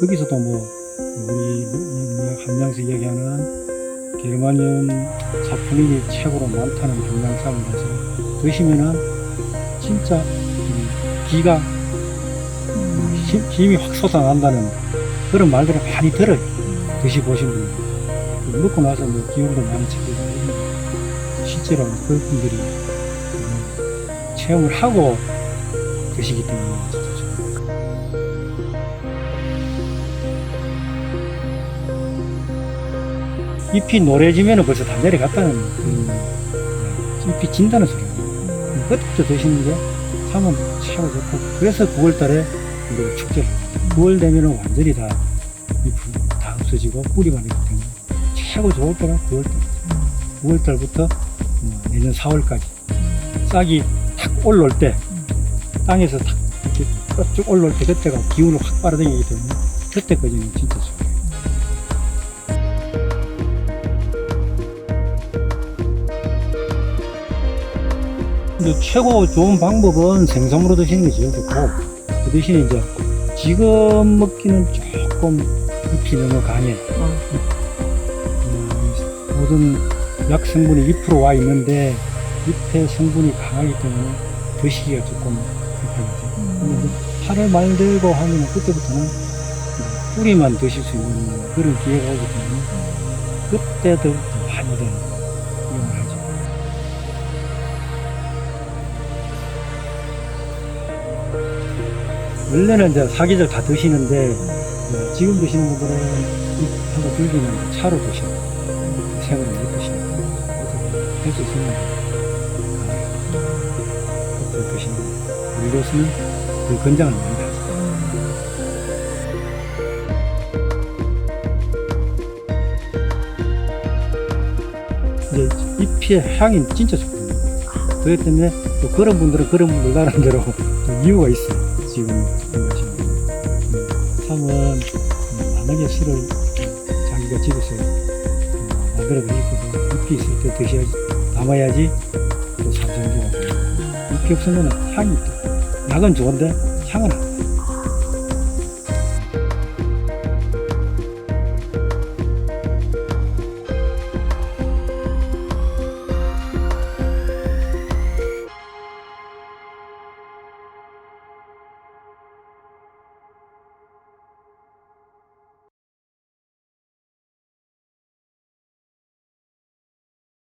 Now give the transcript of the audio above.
거기서도 뭐 우리 뭐 함양에서 이야기하는 게르마늄 사포닌이 최고로 많다는 경향상을 해서 드시면은 진짜 음, 기가 음, 힘- 힘이 확 솟아난다는 그런 말들을 많이 들어요. 드셔보신 분들. 먹고 나서 뭐 기운도 많이 차고 실제로 그분들이 음, 체험을 하고 드시기 때문에 잎이 노래지면 벌써 다 내려갔다는 음, 잎이 진다는 소리예요. 그때부터 드시는 게 참은 최고 좋고. 그래서 9월 달에 우리가 축제를 9월 되면 은 완전히 다 잎이 다 없어지고 뿌리만 있기 때문에 최고 좋을 때가 9월 달. 9월 달부터 뭐 내년 4월까지 싹이 탁 올라올 때 땅에서 탁 이렇게 쭉 올라올 때 그때가 기운을 확 빨아당기기 때문에 그때까지는 진짜 좋아요. 근데 최고 좋은 방법은 생선으로 드시는 게 제일 좋고 그 대신에 이제 지금 먹기는 조금 잎이 너무 강해 음, 모든 약 성분이 2%와 있는데 잎의 성분이 강하기 때문에 드시기가 조금 불편하죠. 이제 팔을 말들고 하면 그때부터는 뿌리만 드실 수 있는 그런 기회가 오기 때문에 그때도 더 많이들 이 원래는 이제 사계절 다 드시는데 어, 지금 드시는 분들은 잎하고 줄기는 차로 드시는 거예요. 생으로 못 드시는 거예요. 그래서 할수 있으면 아, 그때 드시는 거예요. 우리로서는 그 권장을 많이 하죠. 이제 잎의 향이 진짜 좋거든요. 그렇기 때문에 또 그런 분들은 그런 분들 나름대로 또 이유가 있어요. 지금 생각하시는 분. 음, 참은 음, 만약에 술을 자기가 집에서 음, 만들어 드시고도 잎이 있을 때 드셔야지 담아야지 또 산성주가 돼요. 잎이 없으면 향이 또 약은 좋은데 향은 안 나요.